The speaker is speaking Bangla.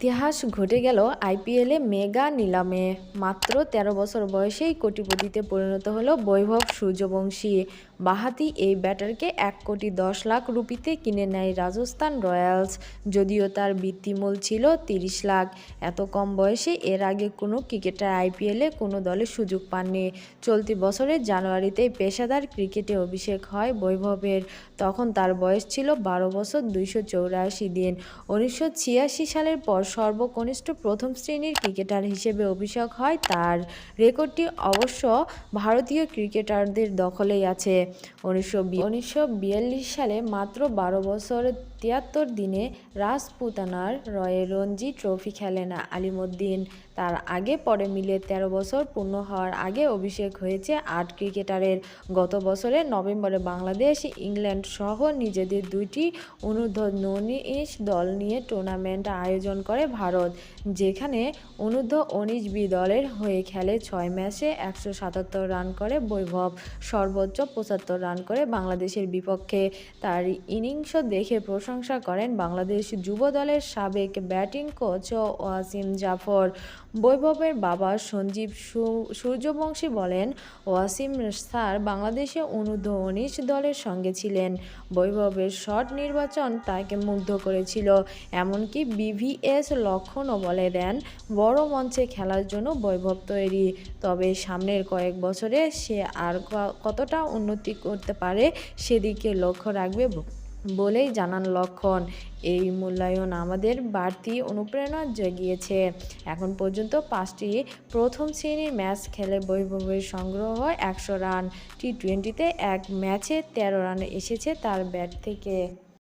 ইতিহাস ঘটে গেল আইপিএলে মেগা নিলামে। মাত্র ১৩ বছর বয়সেই কোটিপতিতে পরিণত হলো বৈভব সূর্যবংশী। বাহাতি এই ব্যাটারকে এক কোটি দশ লাখ রুপিতে কিনে নেয় রাজস্থান রয়্যালস। যদিও তার বৃত্তিমূল ছিল তিরিশ লাখ। এত কম বয়সে এর আগে কোনো ক্রিকেটার আইপিএলে কোনো দলে সুযোগ পাননি। চলতি বছরের জানুয়ারিতেই পেশাদার ক্রিকেটে অভিষেক হয় বৈভবের। তখন তার বয়স ছিল বারো বছর দুইশো চৌরাশি দিন। উনিশশো ছিয়াশি সালের পর সর্বকনিষ্ঠ প্রথম শ্রেণির ক্রিকেটার হিসেবে অভিষেক হয় তার। রেকর্ডটি অবশ্য ভারতীয় ক্রিকেটারদের দখলেই আছে। উনিশশো সালে মাত্র বারো বছর তিয়াত্তর দিনে রাজপুতানার রয়ে রঞ্জি ট্রফি খেলেন আলিমুদ্দিন। তার আগে পরে মিলে ১৩ বছর পূর্ণ হওয়ার আগে অভিষেক হয়েছে আট ক্রিকেটারের। গত বছরের নভেম্বরে বাংলাদেশ, ইংল্যান্ড সহ নিজেদের দুইটি অনূর্ধ্ব উনিশ দল নিয়ে টুর্নামেন্ট আয়োজন করে ভারত, যেখানে অনূর্ধ্ব উনিশ বি দলের হয়ে খেলে ছয় ম্যাচে একশো সাতাত্তর রান করে বৈভব। সর্বোচ্চ পঁচাত্তর রান করে বাংলাদেশের বিপক্ষে তার ইনিংস দেখে প্রশংসা করেন বাংলাদেশ যুব দলের সাবেক ব্যাটিং কোচ ওয়াসিম জাফর। বৈভবের বাবা সঞ্জীব সূর্যবংশী বলেন, ওয়াসিম স্যার বাংলাদেশে অনূর্ধ্ব উনিশ দলের সঙ্গে ছিলেন। বৈভবের শট নির্বাচন তাকে মুগ্ধ করেছিল। এমনকি বিভিএস লক্ষণও বলে দেন, বড় মঞ্চে খেলার জন্য বৈভব তৈরি। তবে সামনের কয়েক বছরে সে আর কতটা উন্নতি করতে পারে, সেদিকে লক্ষ্য রাখবে বলেই জানান লক্ষণ। এই মূল্যায়ন আমাদের বাড়তি অনুপ্রেরণা জাগিয়েছে। এখন পর্যন্ত পাঁচটি প্রথম শ্রেণির ম্যাচ খেলে বৈভবের সংগ্রহ হয় একশো রান। টি টোয়েন্টিতে এক ম্যাচে তেরো রান এসেছে তার ব্যাট থেকে।